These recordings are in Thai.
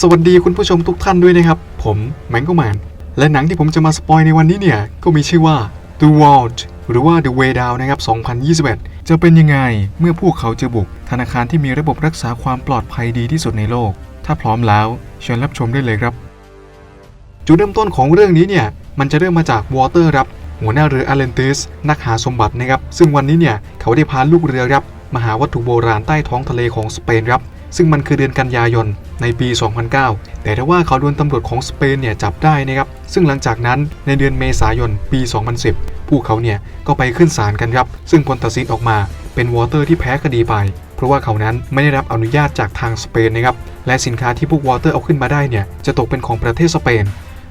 สวัสดีคุณผู้ชมทุกท่านด้วยนะครับ ผมแมงโกแมนและหนังที่ผมจะมาสปอยในวันนี้เนี่ย ก็มีชื่อว่า The Vault หรือว่า The Way Down นะครับ 2021 จะเป็นยังไงเมื่อพวกเขาจะบุก ธนาคารที่มีระบบรักษาความปลอดภัยดีที่สุดในโลก ถ้าพร้อมแล้วเชิญรับชมได้เลยครับ จุดเริ่มต้นของเรื่องนี้เนี่ย มันจะเริ่มมาจากวอเตอร์รับ หัวหน้าเรืออาเลนติสนักหาสมบัตินะครับ ซึ่งวันนี้เนี่ยเขาได้พาลูกเรือรับมาหาวัตถุโบราณใต้ท้องทะเลของสเปนครับ ซึ่งมันคือเดือนกันยายนในปี 2009 แต่ถ้าว่าเขาโดนตำรวจของสเปนเนี่ยจับได้นะครับ ซึ่งหลังจากนั้นในเดือนเมษายนปี 2010 พวกเขาเนี่ยก็ไปขึ้นศาลกันครับ ซึ่งผลตัดสินออกมาเป็นวอเตอร์ที่แพ้คดีไป เพราะว่าเขานั้นไม่ได้รับอนุญาตจากทางสเปนนะครับ และสินค้าที่พวกวอเตอร์เอาขึ้นมาได้เนี่ยจะตกเป็นของประเทศสเปน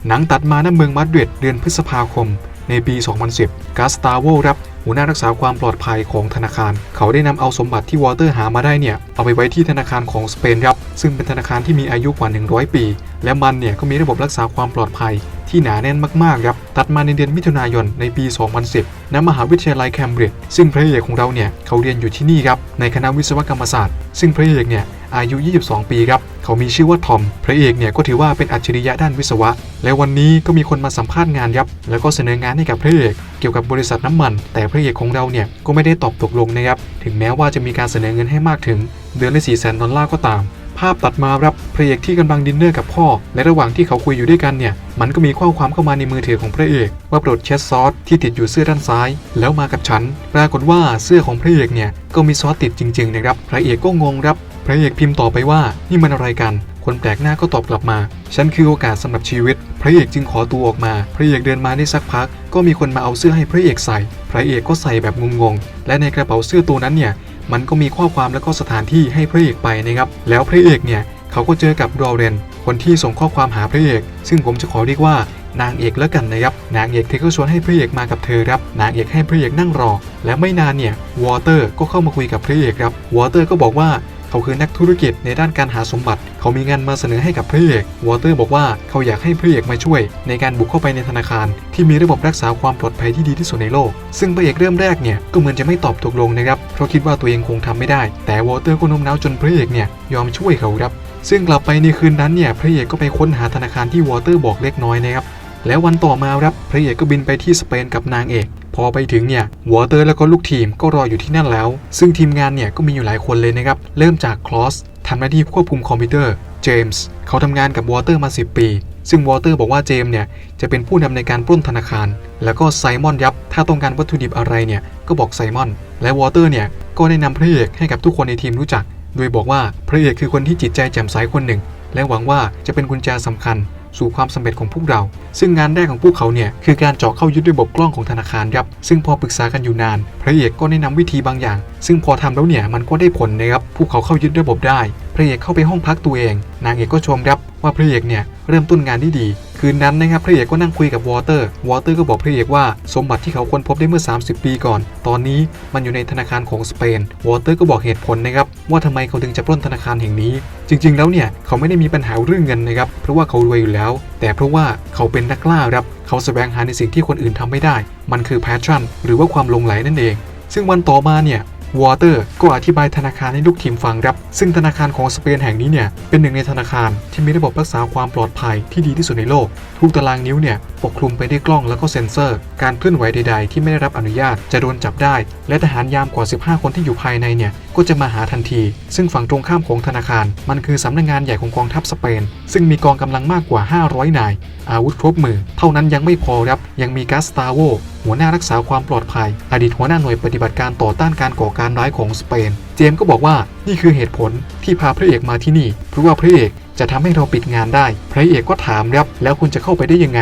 หนังตัดมาณเมืองมาดริดเดือนพฤษภาคมในปี 2010 กาสตาโวครับ หัวหน้ารักษาความปลอดภัยของธนาคาร เขาได้นำเอาสมบัติที่วอเตอร์หามาได้เนี่ยเอาไปไว้ที่ธนาคารของสเปนครับซึ่งเป็นธนาคารที่มีอายุกว่า 100 ปี และมันเนี่ยก็มีระบบรักษาความปลอดภัย ที่หนาแน่นมากๆครับตัดมาในเดือนมิถุนายนในปี 2010ณมหาวิทยาลัยแคมบริดจ์ซึ่งพระเอกของเราเนี่ยเขาเรียนอยู่ที่นี่ครับในคณะวิศวกรรมศาสตร์ ซึ่งพระเอกเนี่ยอายุ 22 ปีครับ เขามีชื่อว่าทอม พระเอกเนี่ยก็ถือว่าเป็นอัจฉริยะด้านวิศวะ และวันนี้ก็มีคนมาสัมภาษณ์งานครับ แล้วก็เสนองานให้กับพระเอกเกี่ยวกับบริษัทน้ำมัน แต่พระเอกของเราเนี่ยก็ไม่ได้ตอบตกลงนะครับ ถึงแม้ว่าจะมีการเสนอเงินให้มากถึงเดือนละ4 0 0 0 0 0 ดอลลาร์ก็ตาม ภาพตัดมาครับพระเอกที่กำลังดินเนอร์กับพ่อ และระหว่างที่เขาคุยอยู่ด้วยกันเนี่ย มันก็มีข้อความเข้ามาในมือถือของพระเอก ว่าโปรดเช็ดซอสที่ติดอยู่เสื้อด้านซ้าย แล้วมากับฉัน ปรากฏว่าเสื้อของพระเอกเนี่ยก็มีซอสติดจริงๆนะครับ พระเอกก็งงครับ พระเอกพิมพ์ต่อไปว่านี่มันอะไรกัน คนแปลกหน้าก็ตอบกลับมา ฉันคือโอกาสสำหรับชีวิต พระเอกจึงขอตัวออกมา พระเอกเดินมาได้สักพัก ก็มีคนมาเอาเสื้อให้พระเอกใส่ พระเอกก็ใส่แบบงงๆ และในกระเป๋าเสื้อตัวนั้นเนี่ย มันก็มีข้อความและก็สถานที่ให้พระเอกไปนะครับ แล้วพระเอกเนี่ยเขาก็เจอกับดอเรน คนที่ส่งข้อความหาพระเอก ซึ่งผมจะขอเรียกว่านางเอกแล้วกันนะครับ นางเอกเธอก็ชวนให้พระเอกมากับเธอครับ นางเอกให้พระเอกนั่งรอ และไม่นานเนี่ยวอเตอร์ก็เข้ามาคุยกับพระเอกครับ วอเตอร์ก็บอกว่า เขาคือนักธุรกิจในด้านการหาสมบัติ เขามีงานมาเสนอให้กับพระเอกวอเตอร์บอกว่าเขาอยากให้พระเอกมาช่วย ในการบุกเข้าไปในธนาคาร ที่มีระบบรักษาความปลอดภัยที่ดีที่สุดในโลก ซึ่งพระเอกเริ่มแรกเนี่ยก็เหมือนจะไม่ตอบตกลงนะครับเพราะคิดว่าตัวเองคงทำไม่ได้ แต่วอเตอร์ก็โน้มน้าวจนพระเอกเนี่ยยอมช่วยเขาครับซึ่งกลับไปในคืนนั้นเนี่ยพระเอกก็ไปค้นหาธนาคารที่วอเตอร์บอกเล็กน้อยนะครับแล้ววันต่อมาครับพระเอกก็บินไปที่สเปนกับนางเอก พอไปถึงเนี่ยวอเตอร์แล้วก็ลูกทีมก็รออยู่ที่นั่นแล้ว ซึ่งทีมงานเนี่ยก็มีอยู่หลายคนเลยนะครับ เริ่มจากคลอสทำหน้าที่ควบคุมคอมพิวเตอร์ เจมส์เขาทำงานกับวอเตอร์มา 10 ปี ซึ่งวอเตอร์บอกว่าเจมส์เนี่ยจะเป็นผู้นำในการปล้นธนาคาร แล้วก็ไซมอนยับ ถ้าต้องการวัตถุดิบอะไรเนี่ยก็บอกไซมอน และวอเตอร์เนี่ยก็ได้นำพระเอกให้กับทุกคนในทีมรู้จัก โดยบอกว่าพระเอกคือคนที่จิตใจแจ่มใสคนหนึ่ง และหวังว่าจะเป็นกุญแจสำคัญ สู่ความสำเร็จของพวกเรา ซึ่งงานแรกของพวกเขาเนี่ยคือการเจาะเข้ายึดด้วยระบบกล้องของธนาคารครับซึ่งพอปรึกษากันอยู่นาน พระเอกก็แนะนำวิธีบางอย่าง ซึ่งพอทำแล้วเนี่ยมันก็ได้ผลนะครับพวกเขาเข้ายึดระบบได้ พระเอกเข้าไปห้องพักตัวเอง นางเอกก็ชมครับว่าพระเอกเนี่ยเริ่มต้นงานได้ดี คืนนั้นนะครับพระเอกก็นั่งคุยกับวอเตอร์ วอเตอร์ก็บอกพระเอกว่าสมบัติที่เขาค้นพบได้เมื่อ 30 ปีก่อน ตอนนี้มันอยู่ในธนาคารของสเปน วอเตอร์ก็บอกเหตุผลนะครับว่าทำไมเขาถึงจะปล้นธนาคารแห่งนี้ จริง ๆ แล้วเนี่ยเขาไม่ได้มีปัญหาเรื่องเงินนะครับ เพราะว่าเขารวยอยู่แล้ว แต่เพราะว่าเขาเป็นนักล่าครับ เขาแสวงหาในสิ่งที่คนอื่นทำไม่ได้ มันคือแพชชั่นหรือว่าความลงไหลนั่นเอง ซึ่งวันต่อมาเนี่ย วอเตอร์ก็อธิบายธนาคารให้ลูกทีมฟังครับ ซึ่งธนาคารของสเปนแห่งนี้เนี่ยเป็นหนึ่งในธนาคารที่มีระบบรักษาความปลอดภัยที่ดีที่สุดในโลก ทุกตารางนิ้วเนี่ย ปกคลุมไปด้วยกล้องแล้วก็เซ็นเซอร์ การเคลื่อนไหวใด ๆ ที่ไม่ได้รับอนุญาตจะโดนจับได้ และทหารยามกว่า 15 คนที่อยู่ภายในเนี่ย ก็จะมาหาทันที ซึ่งฝั่งตรงข้ามของธนาคาร มันคือสำนักงงานใหญ่ของกองทัพสเปน ซึ่งมีกองกำลังมากกว่า 500 นาย อาวุธครบมือ เท่านั้นยังไม่พอครับ ยังมีกาสตาโวหัวหน้ารักษาความปลอดภัย อดีตหัวหน้าหน่วยปฏิบัติการต่อต้านการก่อการร้ายของสเปน เจมส์ก็บอกว่านี่คือเหตุผลที่พาพระเอกมาที่นี่เพราะว่าพระเอกจะทำให้เราปิดงานได้ พระเอกก็ถามครับแล้วคุณจะเข้าไปได้ยังไง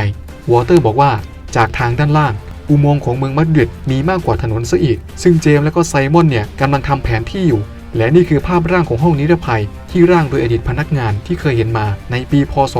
วอเตอร์บอกว่าจากทางด้านล่าง อุโมงค์ของเมืองมาดริดมีมากกว่าถนนซะอีก ซึ่งเจมส์และก็ไซมอนเนี่ยกำลังทำแผนที่อยู่ และนี่คือภาพร่างของห้องนิรภัย ที่ร่างโดยอดีตพนักงานที่เคยเห็นมาในปี พศ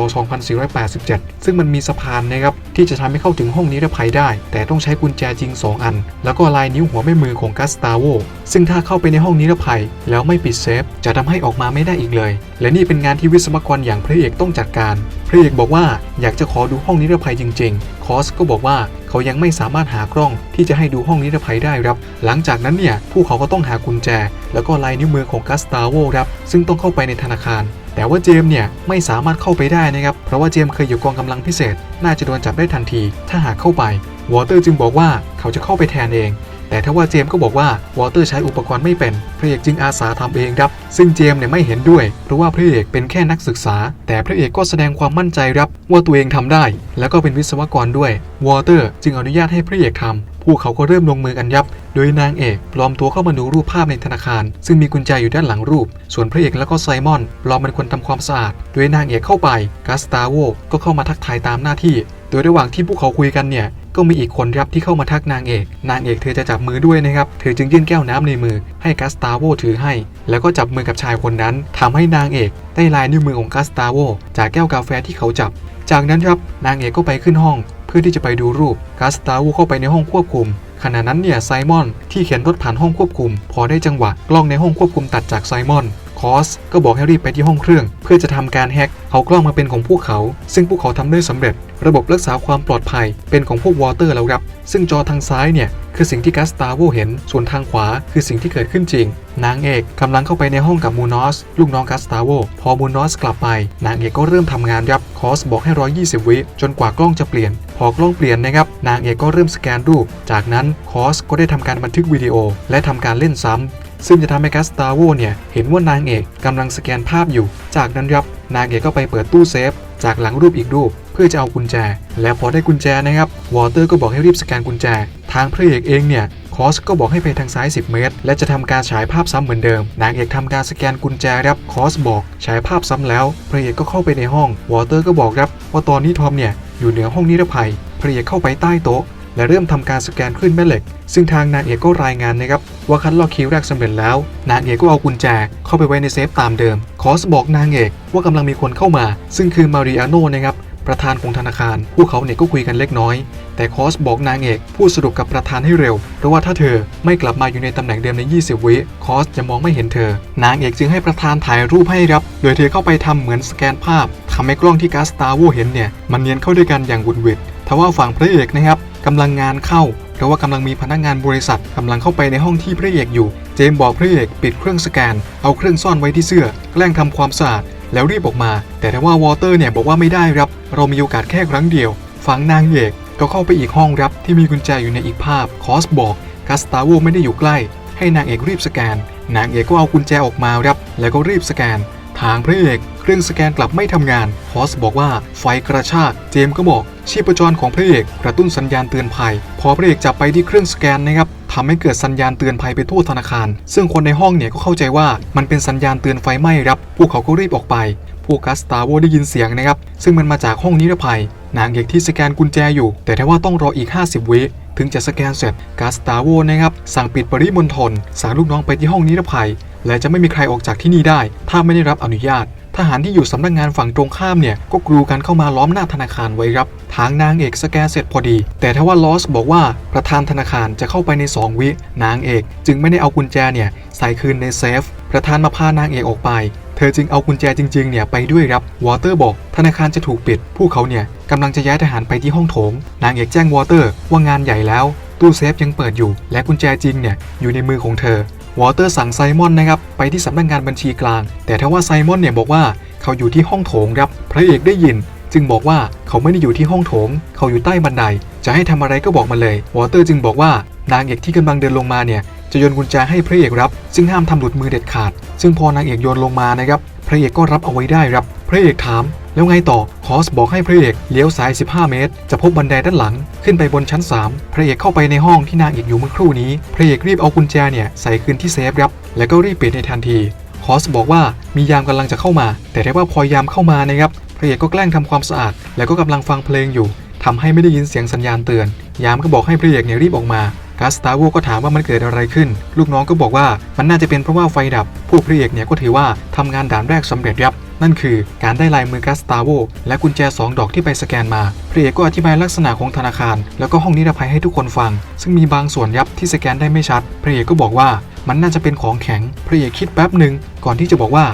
2487 ซึ่งมันมีสะพานนะครับที่จะทำให้เข้าถึงห้องนิรภัยได้ แต่ต้องใช้กุญแจจริง 2 อัน แล้วก็ลายนิ้วหัวแม่มือของกัสตาโวซึ่งถ้าเข้าไปในห้องนิรภัย แล้วไม่ปิดเซฟ จะทำให้ออกมาไม่ได้อีกเลย และนี่เป็นงานที่วิศวกรอย่างพระเอกต้องจัดการพระเอกบอกว่าอยากจะขอดูห้องนิรภัยจริง ๆ คอสก็บอกว่าเขายังไม่สามารถหากล้องที่จะให้ดูห้องนิรภัยได้ครับ หลังจากนั้นเนี่ยพวกเขาก็ต้องหากุญแจ แล้วก็ลายนิ้วมือของกัสตาโวครับซึ่งต้องเข้าไปในธนาคาร แต่ว่าเจมส์เนี่ยไม่สามารถเข้าไปได้นะครับ เพราะว่าเจมส์เคยอยู่กองกำลังพิเศษ น่าจะโดนจับได้ทันที ถ้าหากเข้าไป วอเตอร์จึงบอกว่าเขาจะเข้าไปแทนเอง แต่ถ้าว่าเจมส์ก็บอกว่าวอเตอร์ใช้อุปกรณ์ไม่เป็นพระเอกจึงอาสาทำเองครับ ซึ่งเจมส์เนี่ยไม่เห็นด้วย เพราะว่าพระเอกเป็นแค่นักศึกษา แต่พระเอกก็แสดงความมั่นใจครับ ว่าตัวเองทำได้ แล้วก็เป็นวิศวกรด้วยวอเตอร์จึงอนุญาตให้พระเอกทำพวกเขาก็เริ่มลงมือกันยับ โดยนางเอกปลอมตัวเข้ามาดูรูปภาพในธนาคาร ซึ่งมีกุญแจอยู่ด้านหลังรูป ส่วนพระเอกแล้วก็ไซมอนปลอมเป็นคนทำความสะอาด โดยนางเอกเข้าไปกาสตาโวก็เข้ามาทักทายตามหน้าที่ โดยระหว่างที่พวกเขาคุยกันเนี่ย ก็มีอีกคนครับที่เข้ามาทักนางเอก นางเอกเธอจะจับมือด้วยนะครับ เธอจึงยื่นแก้วน้ำในมือ ให้กัสตาโวถือให้ แล้วก็จับมือกับชายคนนั้นทำให้นางเอกได้ลายนิ้วมือของกัสตาโวจากแก้วกาแฟที่เขาจับ จากนั้นครับนางเอกก็ไปขึ้นห้อง เพื่อที่จะไปดูรูปกัสตาโวเข้าไปในห้องควบคุมขณะนั้นเนี่ยไซมอนที่เข็นรถผ่านห้องควบคุม พอได้จังหวะกล้องในห้องควบคุมตัดจากไซมอน คอสก็บอกให้รีบไปที่ห้องเครื่อง เพื่อจะทำการแฮกเอากล้องมาเป็นของพวกเขา ซึ่งพวกเขาทำได้สำเร็จ ระบบรักษาความปลอดภัยเป็นของพวกวอเตอร์แล้วครับ ซึ่งจอทางซ้ายเนี่ย คือสิ่งที่กัสตาโวเห็น ส่วนทางขวาคือสิ่งที่เกิดขึ้นจริง นางเอกกำลังเข้าไปในห้องกับมูนอส ลูกน้องกัสตาโวพอมูนอสกลับไป นางเอกก็เริ่มทำงานครับคอสบอกให้120วิจนกว่ากล้องจะเปลี่ยน พอกล้องเปลี่ยนนะครับนางเอกก็เริ่มสแกนรูป จากนั้นคอสก็ได้ทำการบันทึกวิดีโอ และทำการเล่นซ้ำ ซึ่งจะทำให้กัสตาโวเนี่ยเห็นว่านางเอกกำลังสแกนภาพอยู่ จากนั้นครับนางเอกก็ไปเปิดตู้เซฟ จากหลังรูปอีกรูป เพื่อจะเอากุญแจ และพอได้กุญแจนะครับวอเตอร์ก็บอกให้รีบสแกนกุญแจ ทางพระเอกเองเนี่ยคอสก็บอกให้ไปทางซ้าย 10 เมตร และจะทำการฉายภาพซ้ำเหมือนเดิม นางเอกทำการสแกนกุญแจครับคอสบอกฉายภาพซ้ำแล้ว พระเอกก็เข้าไปในห้อง วอเตอร์ก็บอกครับว่าตอนนี้ทอมเนี่ยอยู่เหนือห้องนิรภัย พระเอกเข้าไปใต้โต๊ะ และเริ่มทำการสแกนคลื่นแม่เหล็ก ซึ่งทางนางเอกก็รายงานนะครับว่าคัดลอกคิวแรกสำเร็จแล้ว นางเอกก็เอากุญแจเข้าไปไว้ในเซฟตามเดิม คอสบอกนางเอกว่ากำลังมีคนเข้ามา ซึ่งคือมาริอาโนนะครับประธานของธนาคาร พวกเขาเนี่ยก็คุยกันเล็กน้อย แต่คอสบอกนางเอกพูดสรุปกับประธานให้เร็ว เพราะว่าถ้าเธอไม่กลับมาอยู่ในตำแหน่งเดิมใน 20 วิคอสจะมองไม่เห็นเธอ นางเอกจึงให้ประธานถ่ายรูปให้ครับ โดยเธอเข้าไปทำเหมือนสแกนภาพทำให้กล้องที่กาสตาโวเห็นเนี่ย มันเนียนเข้าด้วยกันอย่างวุดหวิดทว่าฝั่งพระเอกนะครับ กำลังงานเข้าเพราะว่ากำลังมีพนักงานบริษัทกำลังเข้าไปในห้องที่พระเอกอยู่ เจมส์บอกพระเอกปิดเครื่องสแกน เอาเครื่องซ่อนไว้ที่เสื้อ แกล้งทำความสะอาดแล้วรีบออกมา แต่ถ้าว่าวอเตอร์เนี่ยบอกว่าไม่ได้ครับ เรามีโอกาสแค่ครั้งเดียว ฝังนางเอกก็เข้าไปอีกห้องรับที่มีกุญแจอยู่ในอีกภาพ คอสบอกกัสตาโวไม่ได้อยู่ใกล้ ให้นางเอกรีบสแกน นางเอกก็เอากุญแจออกมาครับ แล้วก็รีบสแกน ทางพระเอก เครื่องสแกนกลับไม่ทำงานคอสบอกว่าไฟกระชาก เจมก็บอก ชีพจรของพระเอกกระตุ้นสัญญาณเตือนภัย พอพระเอกจับไปที่เครื่องสแกนนะครับทำให้เกิดสัญญาณเตือนภัยไปทั่วธนาคาร ซึ่งคนในห้องเนี่ยก็เข้าใจว่ามันเป็นสัญญาณเตือนไฟไหม้ครับ พวกเขาก็รีบออกไป พวกกัสตาโวได้ยินเสียงนะครับ ซึ่งมันมาจากห้องนิรภัย นางเอกที่สแกนกุญแจอยู่ แต่ถ้าว่าต้องรออีก 50 วิถึงจะสแกนเสร็จกัสตาโวนะครับสั่งปิดปริมณฑลสั่งลูกน้องไปที่ห้องนิรภัย และจะไม่มีใครออกจากที่นี่ได้ ถ้าไม่ได้รับอนุญาต ทหารที่อยู่สำนักงานฝั่งตรงข้ามเนี่ยก็กรูกันเข้ามาล้อมหน้าธนาคารไว้ครับ ทางนางเอกสแกนเสร็จพอดี แต่ถ้าว่าลอสบอกว่าประธานธนาคารจะเข้าไปใน 2 วิ นางเอก จึงไม่ได้เอากุญแจเนี่ยใส่คืนในเซฟ ประธานมาพานางเอกออกไป เธอจึงเอากุญแจจริงๆเนี่ยไปด้วยครับ วอเตอร์บอก ธนาคารจะถูกปิด พวกเขาเนี่ยกำลังจะย้ายทหารไปที่ห้องโถง นางเอกแจ้งวอเตอร์ว่างานใหญ่แล้ว ตู้เซฟยังเปิดอยู่ และกุญแจจริงเนี่ยอยู่ในมือของเธอ วอเตอร์สั่งไซมอนนะครับไปที่สำนักงานบัญชีกลาง แต่ถ้าว่าไซมอนเนี่ยบอกว่าเขาอยู่ที่ห้องโถงครับ พระเอกได้ยิน จึงบอกว่าเขาไม่ได้อยู่ที่ห้องโถง เขาอยู่ใต้บันได จะให้ทำอะไรก็บอกมาเลย วอเตอร์จึงบอกว่านางเอกที่กำลังเดินลงมาเนี่ยจะโยนกุญแจให้พระเอกรับ ซึ่งห้ามทำหลุดมือเด็ดขาด ซึ่งพอนางเอกโยนลงมานะครับ พระเอกก็รับเอาไว้ได้ครับ พระเอกถาม แล้วไงต่อคอสบอกให้พระเอกเลี้ยวซ้าย 15 เมตร จะพบบันไดด้านหลัง ขึ้นไปบนชั้น 3 พระเอกเข้าไปในห้องที่นางเอกอยู่เมื่อครู่นี้ พระเอกรีบเอากุญแจเนี่ยใส่คืนที่เซฟครับแล้วก็รีบปิดในทันทีคอสบอกว่ามียามกำลังจะเข้ามา แต่ถ้ว่าพอยามเข้ามานะครับพระเอกก็แกล้งทำความสะอาด แล้วก็กำลังฟังเพลงอยู่ทำให้ไม่ได้ยินเสียงสัญญาณเตือน ยามก็บอกให้พระเอกเนี่ยรีบออกมากาสตาโวก็ถามว่ามันเกิดอะไรขึ้น ลูกน้องก็บอกว่ามันน่าจะเป็นเพราะว่าไฟดับ ผู้พระเอกเนี่ยก็ถือว่าทำงานด่านแรกสำเร็จยับ นั่นคือการได้ลายมือกาสตาโวและกุญแจ 2 ดอกที่ไปสแกนมาพระเอกก็อธิบายลักษณะของธนาคาร แล้วก็ห้องนิรภัยให้ทุกคนฟัง ซึ่งมีบางส่วนยับที่สแกนได้ไม่ชัดพระเอกก็บอกว่ามันน่าจะเป็นของแข็งพระเอกคิดแป๊บหนึ่งก่อนที่จะบอกว่า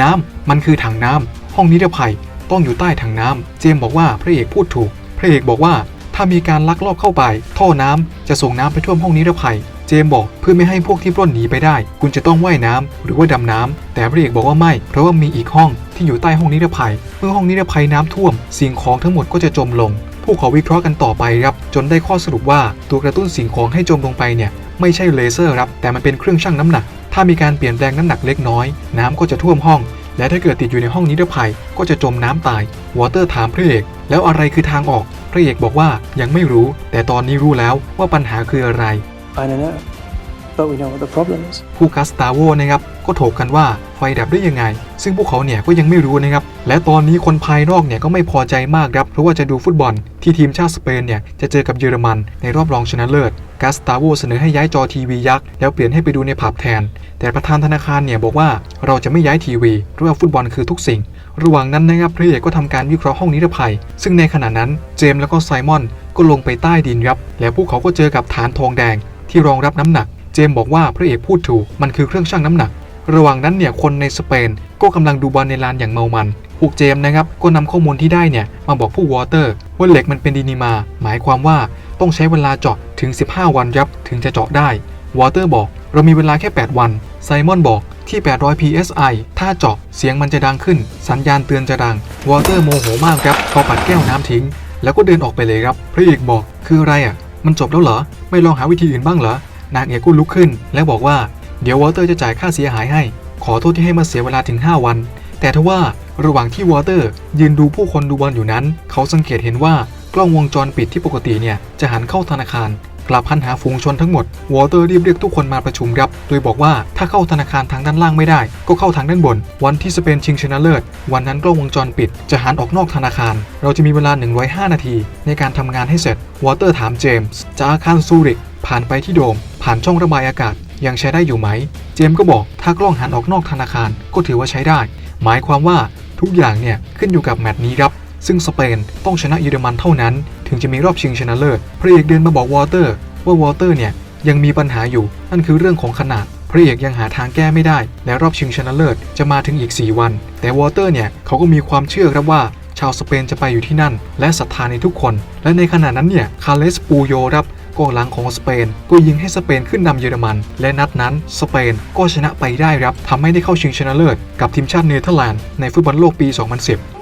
น้ำมันคือถังน้ำห้องนิรภัยต้องอยู่ใต้ถังน้ำเจมบอกว่าพระเอกพูดถูก พระเอกบอกว่าถ้ามีการลักลอบเข้าไป ท่อน้ำจะส่งน้ำไปท่วมห้องนิรภัย มบอกเพื่อไม่ให้พวกที่ปล้นหนีไปได้ คุณจะต้องว่ายน้ำหรือว่าดำน้ำแต่พระเอกบอกว่าไม่ เพราะว่ามีอีกห้องที่อยู่ใต้ห้องนิรภัย เมื่อห้องนิรภัยน้ำท่วม สิ่งของทั้งหมดก็จะจมลงพวกเขาวิเคราะห์กันต่อไปครับ จนได้ข้อสรุปว่าตัวกระตุ้นสิ่งของให้จมลงไปเนี่ยไม่ใช่เลเซอร์ครับ แต่มันเป็นเครื่องชั่งน้ำหนัก ถ้ามีการเปลี่ยนแปลงน้ำหนักเล็กน้อย น้ำก็จะท่วมห้อง และถ้าเกิดติดอยู่ในห้องนิรภัยก็จะจมน้ำตายวอเตอร์ถามพระเอกแล้วอะไรคือทางออกพระเอกบอกว่ายังไม่รู้ แต่ตอนนี้รู้แล้วว่าปัญหาคืออะไร I don't know. But we know what the problem is. ผู้กัสตาโวนะครับก็ถกกันว่าไฟดับได้ยังไง ซึ่งพวกเขาเนี่ยก็ยังไม่รู้นะครับ และตอนนี้คนภายนอกเนี่ยก็ไม่พอใจมากครับ เพราะว่าจะดูฟุตบอลที่ทีมชาติสเปนเนี่ยจะเจอกับเยอรมันในรอบรองชนะเลิศกัสตาโวเสนอให้ย้ายจอทีวียักษ์แล้วเปลี่ยนให้ไปดูในผับแทน แต่ประธานธนาคารเนี่ยบอกว่าเราจะไม่ย้ายทีวีเพราะว่าฟุตบอลคือทุกสิ่ง ระหว่างนั้นนะครับพระเอกก็ทำการวิเคราะห์ห้องนิรภัย ซึ่งในขณะนั้นเจมส์แล้วก็ไซมอนก็ลงไปใต้ดินครับ แล้วพวกเขาก็เจอกับฐานทองแดง ที่รองรับน้ำหนัก เจมบอกว่าพระเอกพูดถูกมันคือเครื่องชั่งน้ำหนัก ระหว่างนั้นเนี่ยคนในสเปนก็กำลังดูบอลในลานอย่างเมามันพวกเจมนะครับก็นำข้อมูลที่ได้เนี่ยมาบอกผู้วอเตอร์ว่าเหล็กมันเป็นดินิมา หมายความว่าต้องใช้เวลาเจาะถึง 15 วันครับถึงจะเจาะได้วอเตอร์บอกเรามีเวลาแค่ 8 วัน ไซมอนบอกที่ 800 psi ถ้าเจาะเสียงมันจะดังขึ้น สัญญาณเตือนจะดัง วอเตอร์โมโหมากครับเขาปัดแก้วน้ำทิ้ง แล้วก็เดินออกไปเลยครับ พระเอกบอกคืออะไรอะ มันจบแล้วเหรอ ไม่ลองหาวิธีอื่นบ้างเหรอ นางเอกก็ลุกขึ้น แล้วบอกว่า เดี๋ยววอเตอร์จะจ่ายค่าเสียหายให้ ขอโทษที่ให้มาเสียเวลาถึง 5 วัน แต่ทว่าระหว่างที่วอเตอร์ ยืนดูผู้คนดูบอลอยู่นั้น เขาสังเกตเห็นว่ากล้องวงจรปิดที่ปกติเนี่ยจะหันเข้าธนาคาร กลับพันหาฝูงชนทั้งหมด วอเตอร์รีบเรียกทุกคนมาประชุมครับ โดยบอกว่าถ้าเข้าธนาคารทางด้านล่างไม่ได้ ก็เข้าทางด้านบน วันที่สเปนชิงชนะเลิศ วันนั้นกล้องวงจรปิด จะหันออกนอกธนาคาร เราจะมีเวลา 105 นาที ในการทำงานให้เสร็จ วอเตอร์ถามเจมส์จากอาคารซูริก ผ่านไปที่โดม ผ่านช่องระบายอากาศ ยังใช้ได้อยู่ไหม เจมส์ก็บอกถ้ากล้องหันออกนอกธนาคารก็ถือว่าใช้ได้ หมายความว่าทุกอย่างเนี่ยขึ้นอยู่กับแมตช์นี้ครับ ซึ่งสเปนต้องชนะเยอรมันเท่านั้น ถึงจะมีรอบชิงชนะเลิศพระเอกเดินมาบอกวอเตอร์ ว่าวอเตอร์เนี่ยยังมีปัญหาอยู่นั่นคือเรื่องของขนาดพระเอกยังหาทางแก้ไม่ได้ และรอบชิงชนะเลิศจะมาถึงอีก 4 วัน แต่วอเตอร์เนี่ยเขาก็มีความเชื่อครับว่าชาวสเปนจะไปอยู่ที่นั่น และศรัทธาในทุกคน และในขณะนั้นเนี่ยคาเลสปูโยครับกองหลังของสเปน ก็ยิงให้สเปนขึ้นนำเยอรมัน และนัดนั้นสเปนก็ชนะไปได้ครับทำให้ได้เข้าชิงชนะเลิศ กับทีมชาติเนเธอร์แลนด์ในฟุตบอลโลกปี 2010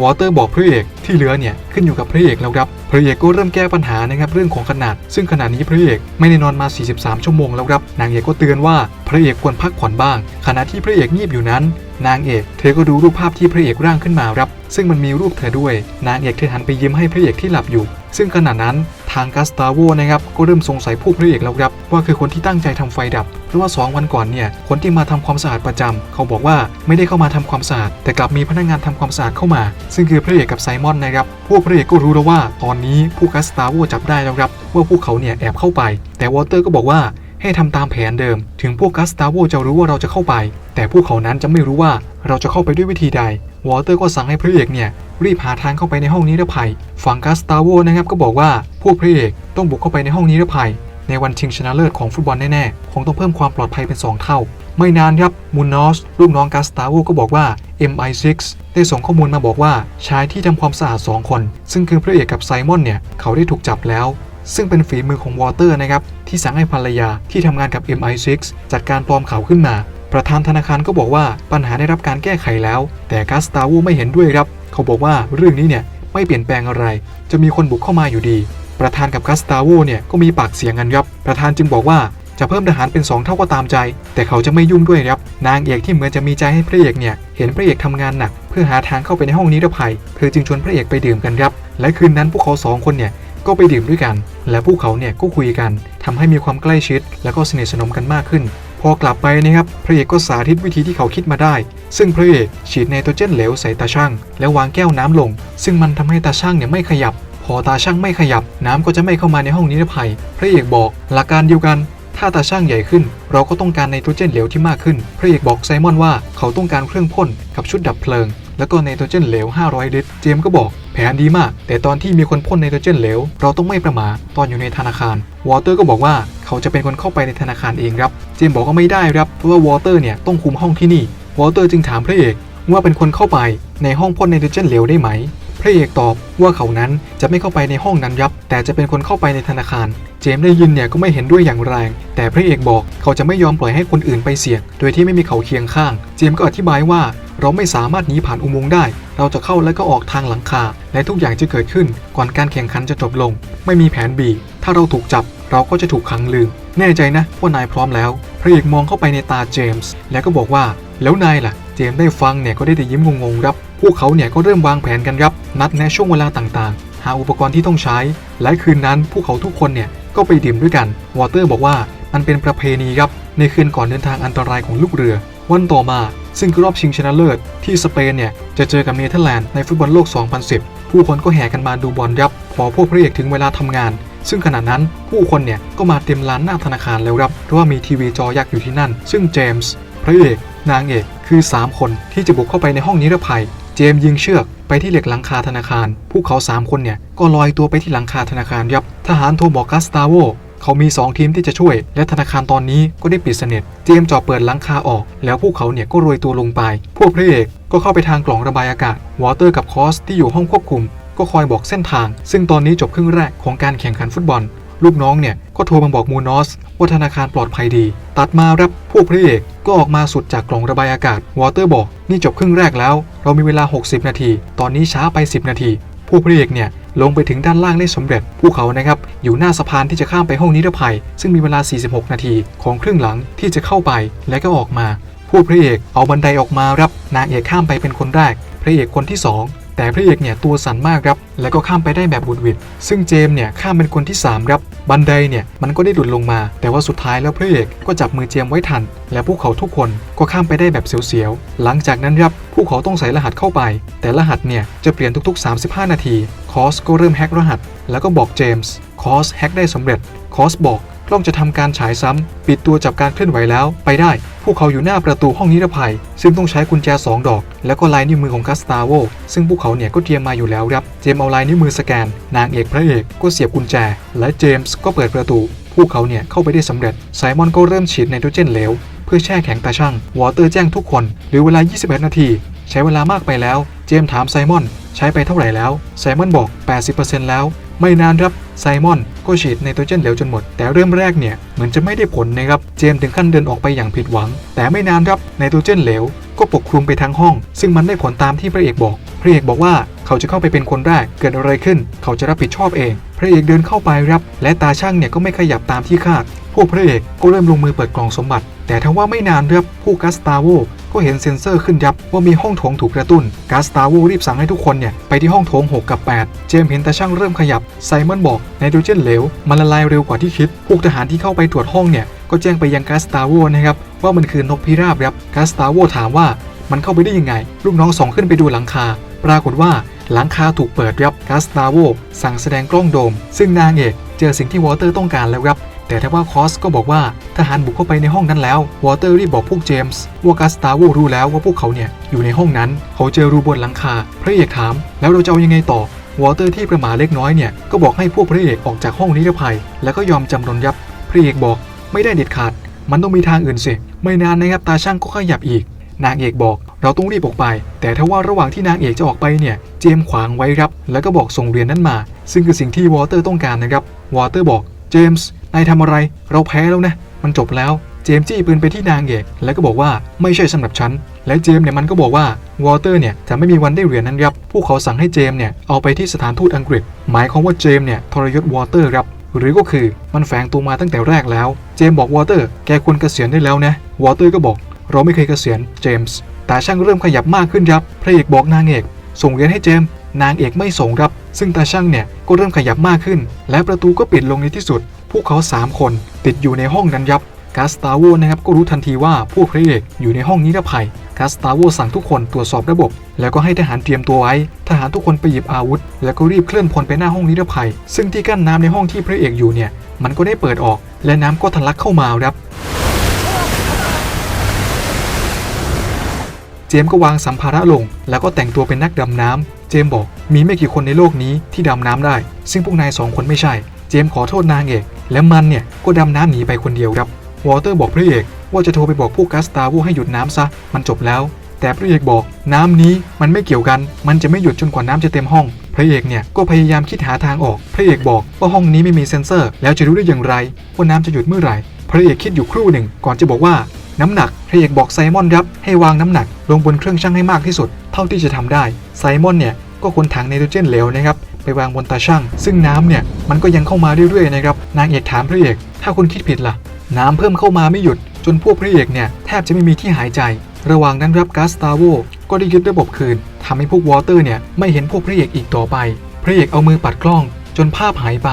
วอเตอร์บอกพระเอกที่เหลือเนี่ยขึ้นอยู่กับพระเอกแล้วครับพระเอกก็เริ่มแก้ปัญหานะครับเรื่องของขนาด ซึ่งขณะนี้พระเอกไม่ได้นอนมา 43 ชั่วโมงแล้วครับนางเอกก็เตือนว่าพระเอกควรพักผ่อนบ้าง ขณะที่พระเอกงีบอยู่นั้น นางเอก เธอก็ดูรูปภาพที่พระเอกร่างขึ้นมาครับซึ่งมันมีรูปเธอด้วย นางเอกเธอหันไปยิ้มให้พระเอกที่หลับอยู่ ซึ่งขณะนั้นทางกัสตาโวนะครับก็เริ่มสงสัยผู้พระเอกแล้วครับว่าคือคนที่ตั้งใจทำไฟดับ เพราะว่า 2 วันก่อนเนี่ยคนที่มาทำความสะอาดประจำเขาบอกว่าไม่ได้เข้ามาทำความสะอาด แต่กลับมีพนักงานทำความสะอาดเข้ามา ซึ่งคือพระเอกกับไซมอนนะครับพวกพระเอกก็รู้แล้วว่า ตอนนี้ผู้กัสตาโวจับได้แล้วครับว่าพวกเขาเนี่ยแอบเข้าไป แต่วอเตอร์ก็บอกว่าให้ทำตามแผนเดิม ถึงพวกกัสตาโวจะรู้ว่าเราจะเข้าไป แต่พวกเขานั้นจะไม่รู้ว่าเราจะเข้าไปด้วยวิธีใด วอเตอร์ก็สั่งให้พระเอกเนี่ยรีบหาทางเข้าไปในห้องนิรภัย ฝั่งกัสตาโวนะครับก็บอกว่าพวกพระเอกต้องบุกเข้าไปในห้องนิรภัย ในวันชิงชนะเลิศของฟุตบอลแน่ๆ คงต้องเพิ่มความปลอดภัยเป็น 2 เท่า ไม่นานครับมูนนอสลูกน้องกัสตาโวก็บอกว่า MI6 ได้ส่งข้อมูลมาบอกว่าชายที่ทำความสะอาด 2 คน ซึ่งคือพระเอกกับไซมอนเนี่ย เขาได้ถูกจับแล้ว ซึ่งเป็นฝีมือของวอเตอร์นะครับ ที่สั่งให้ภรรยาที่ทำงานกับ MI6 จัดการปลอมข่าวขึ้นมา ประธานธนาคารก็บอกว่าปัญหาได้รับการแก้ไขแล้ว แต่กัสตาโวไม่เห็นด้วยครับ เขาบอกว่าเรื่องนี้เนี่ยไม่เปลี่ยนแปลงอะไร จะมีคนบุกเข้ามาอยู่ดี ประธานกับกัสตาโวเนี่ยก็มีปากเสียงกันครับ ประธานจึงบอกว่าจะเพิ่มทหารเป็น 2 เท่าก็ตามใจ แต่เขาจะไม่ยุ่งด้วยครับ นางเอกที่เหมือนจะมีใจให้พระเอกเนี่ยเห็นพระเอกทำงานหนัก เพื่อหาทางเข้าไปในห้องนิรภัย เธอจึงชวนพระเอกไปดื่มกันครับ และคืนนั้นพวกเขาสองคนเนี่ยก็ไปดื่มด้วยกัน และพวกเขาเนี่ยก็คุยกันทำให้มีความใกล้ชิด และก็สนิทสนมกันมากขึ้น พอกลับไปนะครับพระเอกก็สาธิตวิธีที่เขาคิดมาได้ ซึ่งพระเอกฉีดไนโตรเจนเหลวใส่ตาช่างแล้ววางแก้วน้ำลง ซึ่งมันทำให้ตาช่างเนี่ยไม่ขยับ พอตาช่างไม่ขยับ น้ำก็จะไม่เข้ามาในห้องนิรภัย พระเอกบอก หลักการเดียวกัน ถ้าตาช่างใหญ่ขึ้น เราก็ต้องการไนโตรเจนเหลวที่มากขึ้น พระเอกบอกไซมอนว่าเขาต้องการเครื่องพ่นกับชุดดับเพลิง แล้วก็ไนโตรเจนเหลว 500 ลิตร เจมส์ก็บอก แผนดีมาก แต่ตอนที่มีคนพ่นไนโตรเจนเหลว เราต้องไม่ประมาทตอนอยู่ในธนาคาร วอเตอร์ก็บอกว่าเขาจะเป็นคนเข้าไปในธนาคารเองครับ เจมส์บอกว่าไม่ได้ครับ เพราะว่าวอเตอร์เนี่ยต้องคุมห้องที่นี่ วอเตอร์จึงถามพระเอกว่าเป็นคนเข้าไปในห้องพ่นไนโตรเจนเหลวได้ไหม พระเอกตอบว่าเขานั้นจะไม่เข้าไปในห้องนั้นยับ แต่จะเป็นคนเข้าไปในธนาคาร เจมส์ได้ยินเนี่ยก็ไม่เห็นด้วยอย่างแรง แต่พระเอกบอกเขาจะไม่ยอมปล่อยให้คนอื่นไปเสี่ยง โดยที่ไม่มีเขาเคียงข้าง เจมส์ก็อธิบายว่าเราไม่สามารถหนีผ่านอุโมงค์ได้ เราจะเข้าและก็ออกทางหลังคา และทุกอย่างจะเกิดขึ้น ก่อนการแข่งขันจะจบลง ไม่มีแผน B ถ้าเราถูกจับ เราก็จะถูกขังลืม แน่ใจนะว่านายพร้อมแล้ว พระเอกมองเข้าไปในตาเจมส์ แล้วก็บอกว่า แล้วนายล่ะ เจมส์ได้ฟังเนี่ยก็ได้แต่ยิ้มงงๆรับ พวกเขาเนี่ยก็เริ่มวางแผนกันครับนัดแนะช่วงเวลาต่างๆ หาอุปกรณ์ที่ต้องใช้ และคืนนั้นพวกเขาทุกคนเนี่ยก็ไปดื่มด้วยกัน วอเตอร์บอกว่ามันเป็นประเพณีครับในคืนก่อนเดินทางอันตรายของลูกเรือ วันต่อมา ซึ่งคือรอบชิงชนะเลิศ ที่สเปนเนี่ยจะเจอกับเนเธอร์แลนด์ในฟุตบอลโลก 2010 ผู้คนก็แห่กันมาดูบอลยับพอพวกพระเอกถึงเวลาทำงาน ซึ่งขณะนั้นผู้คนเนี่ยก็มาเต็มร้านหน้าธนาคารแล้วครับเพราะว่ามีทีวีจอยักษ์อยู่ที่นั่น ซึ่งเจมส์พระเอกนางเอกคือ 3 คนที่จะบุกเข้าไปในห้องนิรภัย เจมยิงเชือกไปที่เหล็กหลังคาธนาคาร พวกเขา 3 คนเนี่ย ก็ลอยตัวไปที่หลังคาธนาคารยับ ทหารโทรบอกกัสตาโวเขามี 2 ทีมที่จะช่วย และธนาคารตอนนี้ก็ได้ปิดสนิทเจมส์จอเปิดหลังคาออก แล้วพวกเขาเนี่ยก็โรยตัวลงไป พวกพระเอกก็เข้าไปทางกล่องระบายอากาศ วอเตอร์กับคอสที่อยู่ห้องควบคุม ก็คอยบอกเส้นทาง ซึ่งตอนนี้จบครึ่งแรกของการแข่งขันฟุตบอล ลูกน้องเนี่ย ก็โทรมาบอกมูนอสว่าธนาคารปลอดภัยดี ตัดมารับพวกพระเอกก็ออกมาสุดจากกล่องระบายอากาศ วอเตอร์บอก นี่จบครึ่งแรกแล้ว เรามีเวลา 60 นาที ตอนนี้ช้าไป 10 นาที พวกพระเอกเนี่ยลงไปถึงด้านล่างได้สำเร็จ พวกเขานะครับอยู่หน้าสะพานที่จะข้ามไปห้องนิรภัย ซึ่งมีเวลา 46 นาทีของครึ่งหลังที่จะเข้าไปและก็ออกมาพวกพระเอกเอาบันไดออกมารับนางเอกข้ามไปเป็นคนแรก พระเอกคนที่สองแต่พระเอกเนี่ยตัวสั่นมากครับ แล้วก็ข้ามไปได้แบบบุดวิดซึ่งเจมส์เนี่ยข้ามเป็นคนที่3ครับ บันไดเนี่ยมันก็ได้หลุดลงมา แต่ว่าสุดท้ายแล้วพระเอกก็จับมือเจมส์ไว้ทัน และพวกเขาทุกคนก็ข้ามไปได้แบบเสียวๆ หลังจากนั้นครับพวกเขาต้องใส่รหัสเข้าไป แต่รหัสเนี่ยจะเปลี่ยนทุกๆ 35 นาที คอสก็เริ่มแฮกรหัส แล้วก็บอกเจมส์ คอสแฮกได้สำเร็จ คอสบอก กล้องจะทำการฉายซ้ำปิดตัวจับการเคลื่อนไหวแล้วไปได้ พวกเขาอยู่หน้าประตูห้องนิรภัย ซึ่งต้องใช้กุญแจ 2 ดอก แล้วก็ลายนิ้วมือของกัสตาโวซึ่งพวกเขาเนี่ยก็เตรียมมาอยู่แล้วครับเจมส์เอาลายนิ้วมือสแกน นางเอกพระเอกก็เสียบกุญแจ และเจมส์ก็เปิดประตู พวกเขาเนี่ยเข้าไปได้สำเร็จไซมอนก็เริ่มฉีดไนโตรเจนเหลวเพื่อแช่แข็งตาช่างวอเตอร์แจ้งทุกคนเหรือเวลา 21 นาที ใช้เวลามากไปแล้วเจมถามไซมอนใช้ไปเท่าไหร่แล้ว ไซมอนบอก 80%แล้ว ไม่นานครับไซมอนก็ฉีดไนโตรเจนเหลวจนหมด แต่เริ่มแรกเนี่ยเหมือนจะไม่ได้ผลนะครับ เจมถึงขั้นเดินออกไปอย่างผิดหวัง แต่ไม่นานครับไนโตรเจนเหลว ก็ปกคลุมไปทั้งห้อง ซึ่งมันได้ผลตามที่พระเอกบอก พระเอกบอกว่าเขาจะเข้าไปเป็นคนแรก เกิดอะไรขึ้น เขาจะรับผิดชอบเอง พระเอกเดินเข้าไปครับ และตาช่างเนี่ยก็ไม่ขยับตามที่คาด พวกพระเอกก็เริ่มลงมือเปิดกล่องสมบัติแต่ทว่าไม่นานครับผู้กัสตาโวก็เห็นเซ็นเซอร์ขึ้นยับว่ามีห้องโถงถูกกระตุ้นกัสตาโวรีบสั่งให้ทุกคนเนี่ยไปที่ห้องโถง 6 กับ 8 เจมเห็นตาช่างเริ่มขยับไซมอนบอกไนโตรเจนเหลวมันละลายเร็วกว่าที่คิด พวกทหารที่เข้าไปตรวจห้องเนี่ยก็แจ้งไปยังกัสตาโวนะครับว่ามันคือนกพิราบครับกัสตาโวถามว่ามันเข้าไปได้ยังไง ลูกน้องส่องขึ้นไปดูหลังคา ปรากฏว่าหลังคาถูกเปิดครับกัสตาโวสั่งแสดงกล้องโดม ซึ่งนางเอกเจอสิ่งที่วอเตอร์ต้องการแล้วครับ แต่ถ้าว่าคอสก็บอกว่าทหารบุกเข้าไปในห้องนั้นแล้ว วอเตอร์รีบบอกพวกเจมส์ว่ากัสตาโวรู้แล้วว่าพวกเขาเนี่ยอยู่ในห้องนั้น เขาเจอรูบนหลังคา พระเอกถาม แล้วเราจะเอายังไงต่อ วอเตอร์ที่ประมาเล็กน้อยเนี่ยก็บอกให้พวกพระเอกออกจากห้องนิรภัย แล้วก็ยอมจำนนยับ พระเอกบอกไม่ได้เด็ดขาด มันต้องมีทางอื่นสิ ไม่นานนะครับตาช่างก็ขยับอีก นางเอกบอก เราต้องรีบออกไป แต่ถ้าว่าระหว่างที่นางเอกจะออกไปเนี่ย เจมส์ขวางไว้ครับ แล้วก็บอกส่งเรียนนั้นมา ซึ่งคือสิ่งที่วอเตอร์ต้องการนะครับ วอเตอร์บอก เจมส์ นายทำอะไร เราแพ้แล้วนะ มันจบแล้ว เจมส์จี้ปืนไปที่นางเอก แล้วก็บอกว่าไม่ใช่สำหรับฉัน และเจมส์เนี่ยมันก็บอกว่าวอเตอร์เนี่ยจะไม่มีวันได้เหรียญนั้นครับพวกเขาสั่งให้เจมส์เนี่ยเอาไปที่สถานทูตอังกฤษ หมายความว่าเจมส์เนี่ยทรยศวอเตอร์ครับหรือก็คือมันแฝงตัวมาตั้งแต่แรกแล้ว เจมส์บอกวอเตอร์ แกควรเกษียณได้แล้วนะ วอเตอร์ก็บอก เราไม่เคยเกษียณ เจมส์ แต่ช่างเริ่มขยับมากขึ้นครับ พระเอกบอกนางเอก ส่งเหรียญให้เจมส์นางเอกไม่ส่งครับ ซึ่งตาช่างเนี่ยก็เริ่มขยับมากขึ้น และประตูก็ปิดลงในที่สุด พวกเขา 3 คนติดอยู่ในห้องนั้นยับกาสตาโวนะครับก็รู้ทันทีว่าพวกพระเอกอยู่ในห้องนิรภัยกาสตาโวสั่งทุกคนตรวจสอบระบบ แล้วก็ให้ทหารเตรียมตัวไว้ ทหารทุกคนไปหยิบอาวุธ แล้วก็รีบเคลื่อนพลไปหน้าห้องนิรภัย ซึ่งที่กั้นน้ำในห้องที่พระเอกอยู่เนี่ย มันก็ได้เปิดออก และน้ำก็ทะลักเข้ามาครับ เจมส์ก็วางสัมภาระลง แล้วก็แต่งตัวเป็นนักดำน้ำเจมส์บอกมีไม่กี่คนในโลกนี้ที่ดำน้ำได้ ซึ่งพวกนายสองคนไม่ใช่ เจมขอโทษนางเอก และมันเนี่ยก็ดำน้ำหนีไปคนเดียวครับ วอเตอร์บอกพระเอกว่าจะโทรไปบอกพวกกัสตาโวให้หยุดน้ำซะ มันจบแล้ว แต่พระเอกบอกน้ำนี้มันไม่เกี่ยวกัน มันจะไม่หยุดจนกว่าน้ำจะเต็มห้อง พระเอกเนี่ยก็พยายามคิดหาทางออก พระเอกบอกว่าห้องนี้ไม่มีเซ็นเซอร์ แล้วจะรู้ได้อย่างไรว่าน้ำจะหยุดเมื่อไหร่ พระเอกคิดอยู่ครู่หนึ่ง ก่อนจะบอกว่าน้ำหนัก พระเอกบอกไซมอนครับให้วางน้ำหนัก ลงบนเครื่องชั่งให้มากที่สุด เท่าที่จะทำได้ ไซมอนเนี่ยก็คนถังไนโตรเจนเหลวนะครับ ไปวางบนตาช่าง ซึ่งน้ำเนี่ยมันก็ยังเข้ามาเรื่อยๆนะครับนางเอกถามพระเอก ถ้าคุณคิดผิดล่ะ น้ำเพิ่มเข้ามาไม่หยุด จนพวกพระเอกเนี่ยแทบจะไม่มีที่หายใจ ระหว่างนั้นรับกาสตาโวก็ได้ยึดระบบคืนทำให้พวกวอเตอร์เนี่ยไม่เห็นพวกพระเอกอีกต่อไป พระเอกเอามือปัดกล้อง จนภาพหายไป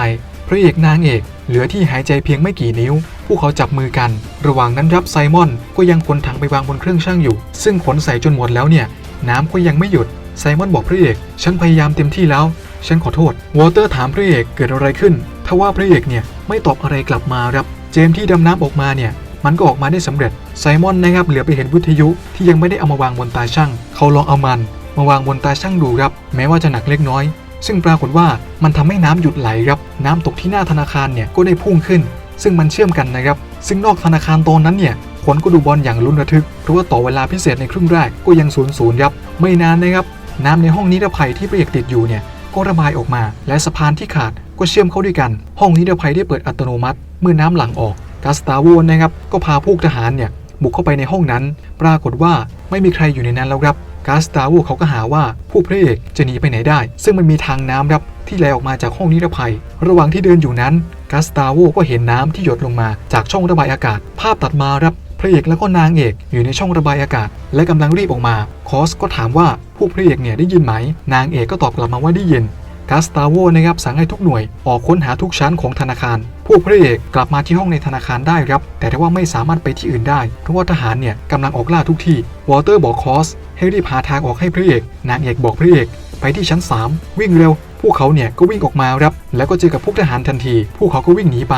พระเอกนางเอกเหลือที่หายใจเพียงไม่กี่นิ้ว พวกเขาจับมือกัน ระหว่างนั้นรับไซมอนก็ยังขนถังไปวางบนเครื่องชั่งอยู่ ซึ่งขนใส่จนหมดแล้วเนี่ย น้ำก็ยังไม่หยุด ไซมอนบอกพระเอก ฉันพยายามเต็มที่แล้ว ฉันขอโทษ วอเตอร์ถามพระเอกเกิดอะไรขึ้น ทว่าพระเอกเนี่ยไม่ตอบอะไรกลับมาครับ เจมที่ดำน้ำออกมาเนี่ยมันก็ออกมาได้สำเร็จ ไซมอนนะครับเหลือไปเห็นวิทยุที่ยังไม่ได้เอามาวางบนตาช่าง เขาลองเอามัน มาวางบนตาช่างดูครับ แม้ว่าจะหนักเล็กน้อย ซึ่งปรากฏว่ามันทำให้น้ำหยุดไหลครับ น้ำตกที่หน้าธนาคารเนี่ยก็ได้พุ่งขึ้น ซึ่งมันเชื่อมกันนะครับ ซึ่งนอกธนาคารตอนนั้นเนี่ยคนก็ดูบอลอย่างลุ้นระทึก เพราะว่าต่อเวลาพิเศษในครึ่งแรกก็ยังศูนย์ศูนย์ครับ ไม่นานนะครับ น้ำในห้องนิรภัยที่พระเอกติดอยู่เนี่ย ก็ระบายออกมา และสะพานที่ขาดก็เชื่อมเข้าด้วยกัน ห้องนิรภัยได้เปิดอัตโนมัติ เมื่อน้ำหลังออกกาสตาโวนะครับก็พาพวกทหารเนี่ยบุกเข้าไปในห้องนั้น ปรากฏว่าไม่มีใครอยู่ในนั้นแล้วครับกาสตาโวเขาก็หาว่าผู้พระเอกจะหนีไปไหนได้ ซึ่งมันมีทางน้ำครับที่ไหลออกมาจากห้องนิรภัย ระหว่างที่เดินอยู่นั้นกาสตาโวก็เห็นน้ำที่หยดลงมาจากช่องระบายอากาศ ภาพตัดมาครับ พระเอกแล้วก็นางเอกอยู่ในช่องระบายอากาศ และกำลังรีบออกมา คอสก็ถามว่าผู้พระเอกเนี่ยได้ยินไหม นางเอกก็ตอบกลับมาว่าได้ยินกาสตาโวนะครับสั่งให้ทุกหน่วยออกค้นหาทุกชั้นของธนาคาร ผู้พระเอกกลับมาที่ห้องในธนาคารได้ครับ แต่ว่าไม่สามารถไปที่อื่นได้ เพราะว่าทหารเนี่ยกำลังออกล่าทุกที่ วอเตอร์บอกคอสให้รีบหาทางออกให้พระเอก นางเอกบอกพระเอก ไปที่ชั้น 3 วิ่งเร็ว พวกเขาเนี่ยก็วิ่งออกมาครับ แล้วก็เจอกับพวกทหารทันที พวกเขาก็วิ่งหนีไป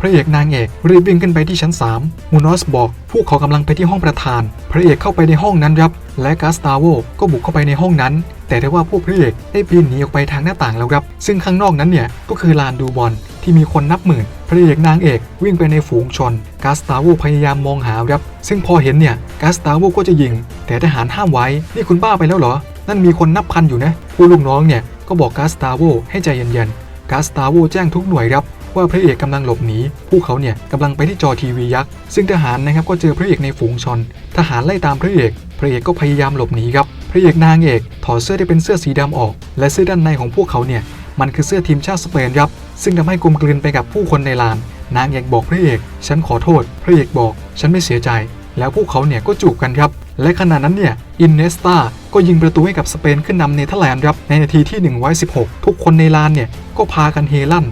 พระเอกนางเอกรีบวิ่งขึ้นไปที่ชั้น 3 มูนอสบอก พวกเขากำลังไปที่ห้องประธาน พระเอกเข้าไปในห้องนั้นครับ และกาสตาโวก็บุกเข้าไปในห้องนั้น แต่ได้ว่าพวกพระเอกได้ปีนหนีออกไปทางหน้าต่างแล้วครับ ซึ่งข้างนอกนั้นเนี่ยก็คือลานดูบอลที่มีคนนับหมื่น พระเอกนางเอกวิ่งไปในฝูงชน กาสตาโวพยายามมองหาครับ ซึ่งพอเห็นเนี่ย กาสตาโวก็จะยิง แต่ทหารห้ามไว้ นี่คุณบ้าไปแล้วเหรอ นั่นมีคนนับพันอยู่นะ ผู้ลูกน้องเนี่ยก็บอกกาสตาโวให้ใจเย็นๆ กาสตาโวแจ้งทุกหน่วยครับว่าพระเอกกำลังหลบหนี พวกเขาเนี่ยกำลังไปที่จอทีวียักษ์ ซึ่งทหารนะครับก็เจอพระเอกในฝูงชน ทหารไล่ตามพระเอก พระเอกก็พยายามหลบหนีครับ พระเอกนางเอกถอดเสื้อที่เป็นเสื้อสีดำออก และเสื้อด้านในของพวกเขาเนี่ยมันคือเสื้อทีมชาติสเปนครับ ซึ่งทำให้กลมกลืนไปกับผู้คนในลาน นางเอกบอกพระเอก ฉันขอโทษ พระเอกบอก ฉันไม่เสียใจ แล้วพวกเขาเนี่ยก็จูบกันครับ และขณะนั้นเนี่ย อินเนสตา ก็ยิงประตูให้กับสเปนขึ้นนำเนเธอร์แลนด์ครับในนาทีที่ 116 ทุกคนในลานเนี่ยก็พากันเฮลั่น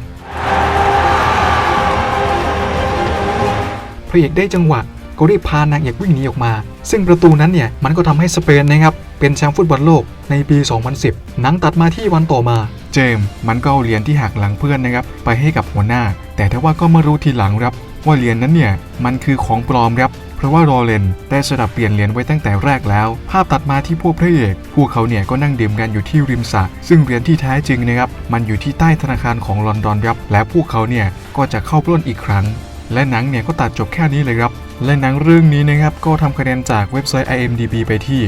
พระเอกได้จังหวะก็รีบพานางเอกวิ่งหนีออกมา ซึ่งประตูนั้นเนี่ยมันก็ทำให้สเปนนะครับเป็นแชมป์ฟุตบอลโลกในปี 2010 หนังตัดมาที่วันต่อมา เจมส์มันก็เอาเหรียญที่หักหลังเพื่อนนะครับไปให้กับหัวหน้า แต่ถ้าว่าก็มารู้ทีหลังครับ ว่าเหรียญนั้นเนี่ยมันคือของปลอมครับเพราะว่ารอเลนได้สลับเปลี่ยนเหรียญไว้ตั้งแต่แรกแล้ว ภาพตัดมาที่พวกพระเอกพวกเขาเนี่ยก็นั่งดื่มกันอยู่ที่ริมสระซึ่งเหรียญที่แท้จริงนะครับมันอยู่ที่ใต้ธนาคารของลอนดอนครับและพวกเขาเนี่ยก็จะเข้าปล้นอีกครั้ง และหนังเนี่ยก็ตัดจบแค่นี้เลยครับและหนังเรื่องนี้นะครับก็ทำคะแนนจากเว็บไซต์ IMDb ไปที่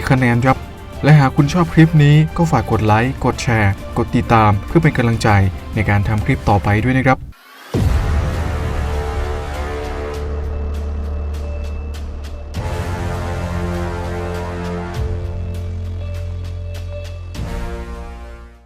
6.4 คะแนนครับและหากคุณชอบคลิปนี้ก็ฝากกดไลค์ กดแชร์ กดติดตามเพื่อเป็นกำลังใจในการทำคลิปต่อไปด้วยนะครับ